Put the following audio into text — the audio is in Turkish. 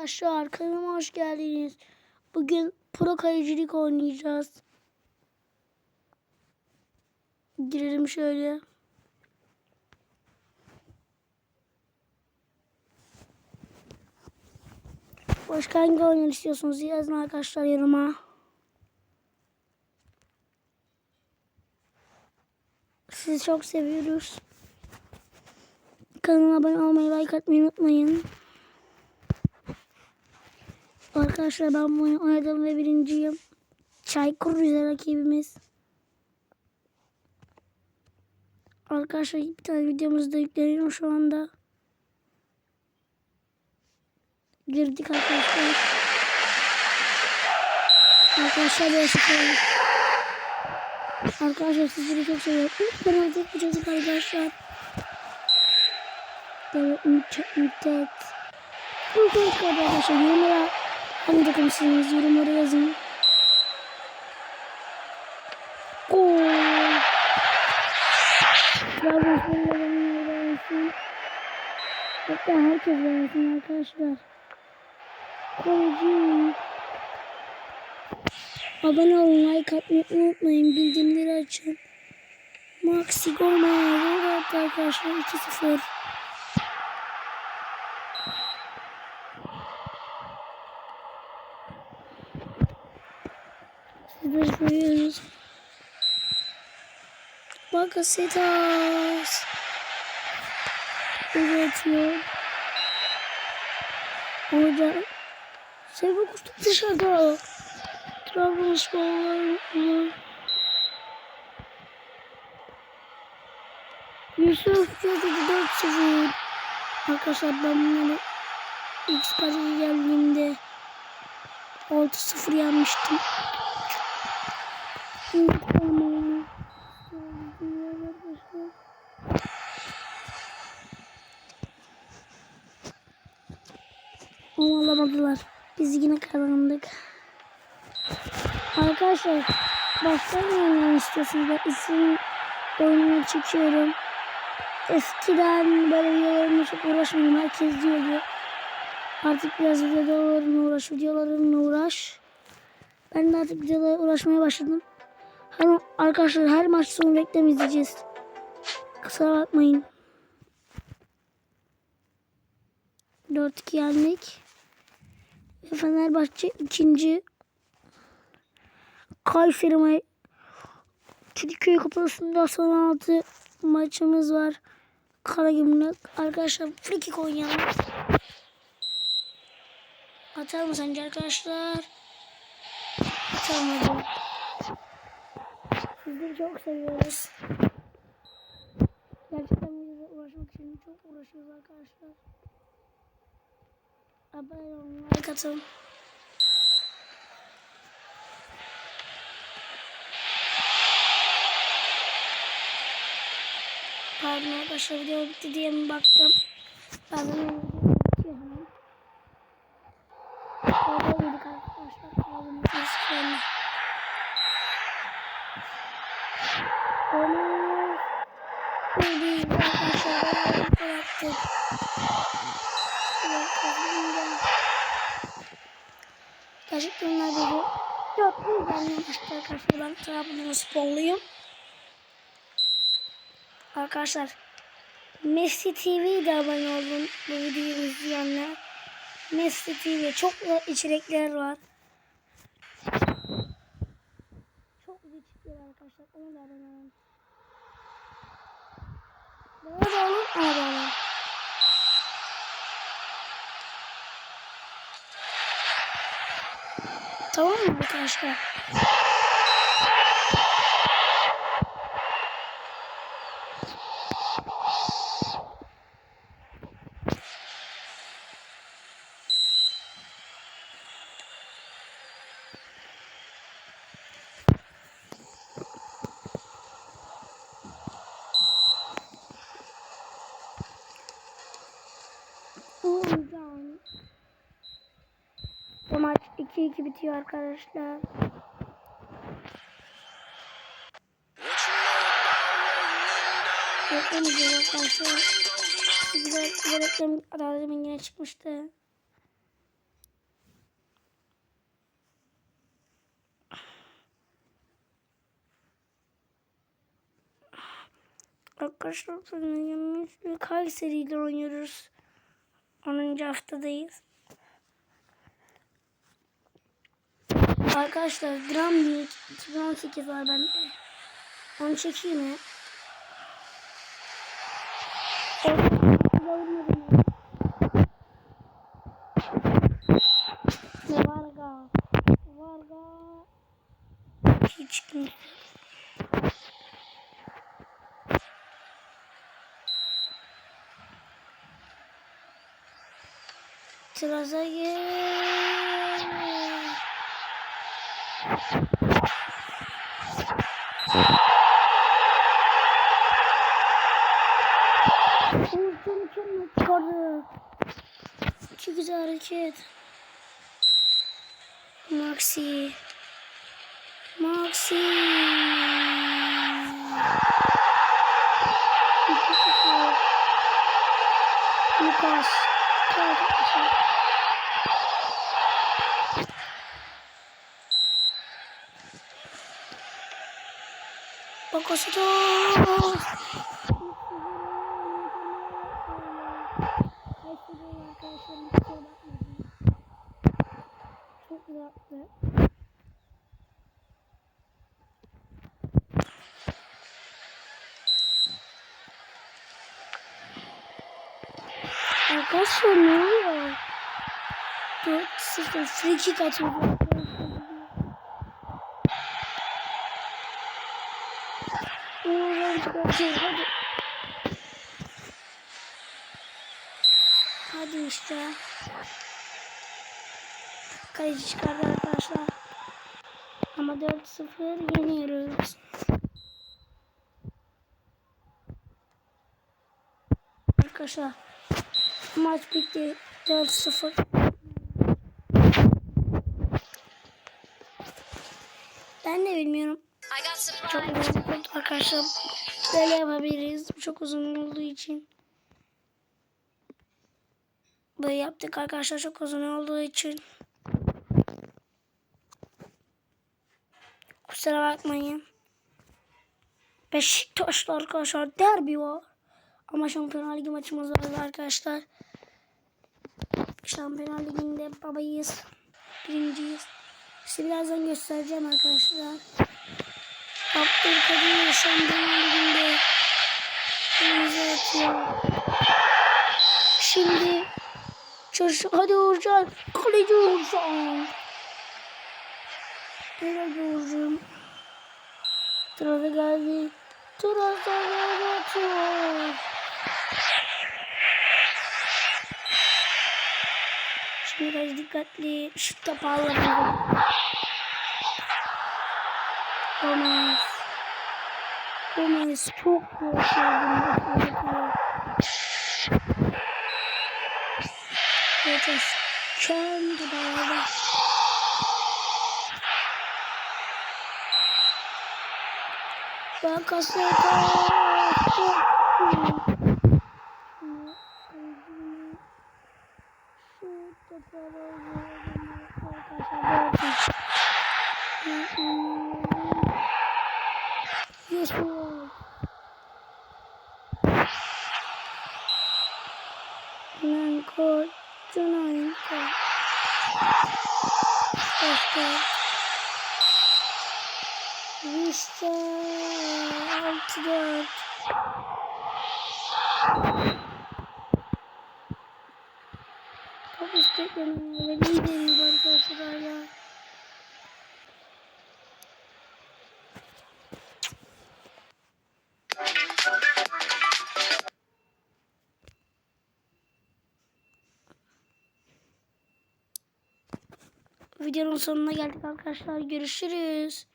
Arkadaşlar kanalıma hoş geldiniz. Bugün pro kalecilik oynayacağız. Girelim şöyle. Başka hangi oyun istiyorsunuz yazın arkadaşlar yoruma. Sizi çok seviyoruz. Kanalıma abone olmayı, like atmayı unutmayın. Arkadaşlar ben bu oyunu oynadım ve birinciyim. Çaykur Rize rakibimiz. Arkadaşlar bir tane videomuz da yükleniyor şu anda. Girdik arkadaşlar. Arkadaşlar böyle sıkıyorum. Arkadaşlar sizleri çok seviyorum. Ben artık bir çocuk arkadaşlar. Müthiş. Bu çocuk arkadaşlar yorumlara hangi takımsınız yorumlara yazın. Gol. Trabzonspor'un adamını beğensin. Hatta herkes beğensin arkadaşlar. Kaleci. Abone olun, like atmayı unutmayın. Bildirimleri açın. Maxi Gomez. Evet arkadaşlar 2-0. Sizleri seviyoruz. Bakasetas. Üretiyor. Orada Sevgi kuştuk dışarıda. Trabzonspor'lar Yusuf Yazıcı 4-0 Arkadaşlar ben bunları X paraya geldiğimde 6-0 yenmiştim. İntikamı. Ama alamadılar. Biz yine kazandık. Arkadaşlar başka ne oynamak istiyorsunuz? Ben isim oyununu çekiyorum. Eskiden böyle videolarımla çok uğraşmıyordum. Herkes diyordu. Artık biraz videolarımla uğraş, videolarımla uğraş. Ben de artık videolarla uğraşmaya başladım. Her, arkadaşlar her maç sonu reklam izleyeceğiz. Kusura bakmayın. 4-2 yendik. Ve Fenerbahçe ikinci. Kayseri ma Türkiye Kupası'nda son 6 maçımız var. Karagümrük. Arkadaşlar free kick oynayalım. Atar mı sence arkadaşlar? Atamadım. Sizleri çok seviyoruz. Gerçekten bize uğraşmak için çok uğraşıyoruz arkadaşlar. Abone olun, like atın. Pardon arkadaşlar video bitti diye mi baktım. Pardon video bitiyor hemen. Orada yedik arkadaşlar. Pardon sıfırını. Onu Öyle arkadaşlar. Ben yaptık. Gerçekten onlar böyle yok ben yapmıştı arkadaşlar ben Trabzonsporluyum. Arkadaşlar Messi TV'de abone olun bu videoyu izleyenler. Messi TV çok içerikler var. İçerikler arkadaşlar onu da abone olun. Bana da olun ona da olun. Tamam mı arkadaşlar? 2-2 bitiyor arkadaşlar. Beklemeyeceğim arkadaşlar. Güzel, güzel reklam adaletim yine çıkmıştı. Arkadaşlar sonra Kayseri ile oynuyoruz. 10. haftadayız. Arkadaşlar Drum League 2018 var bende. Onu çekeyim mi? Ne Varga? Varga? Hiç kimse. Sıraza gel. Orta mükemmel çıkardı. Çok güzel hareket. Maxi. Maxi. İki sıfır. Lucas. Çok güzel. Bakositos. Çok güzel. Arkadaşlar ne oluyor? 4-0 free kick atıyor. Uğurlar çıkartıyor. Hadi. Hadi işte. Kaleci çıkardı arkadaşlar. Ama 4-0 yeniyoruz. Arkadaşlar maç bitti 4-0. Ben de bilmiyorum. Çok uzun arkadaşlar. Böyle yapabiliriz. Çok uzun olduğu için. Böyle yaptık arkadaşlar çok uzun olduğu için. Kusura bakmayın. Beşiktaş'la arkadaşlar derbi var. Ama Şampiyonlar Ligi maçımız var arkadaşlar. Şampiyonlar Ligi'nde babayız. Birinciyiz. Size birazdan göstereceğim arkadaşlar. Abdülkadir Şampiyonlar Ligi'nde. Şimdi çocuk hadi Uğurcan. Kaleci Uğurcan. Nerede Uğurcan? Trabz'a geldi. Trabz'a geldi atıyor. Şimdi biraz dikkatli şut toparladı. Gomez. Gomez çok korkuyorum. Zaten şu anda beraber. Ben kasaya kalktım. Şu Başka. Vista, altı dört. Videonun sonuna geldik arkadaşlar. Görüşürüz.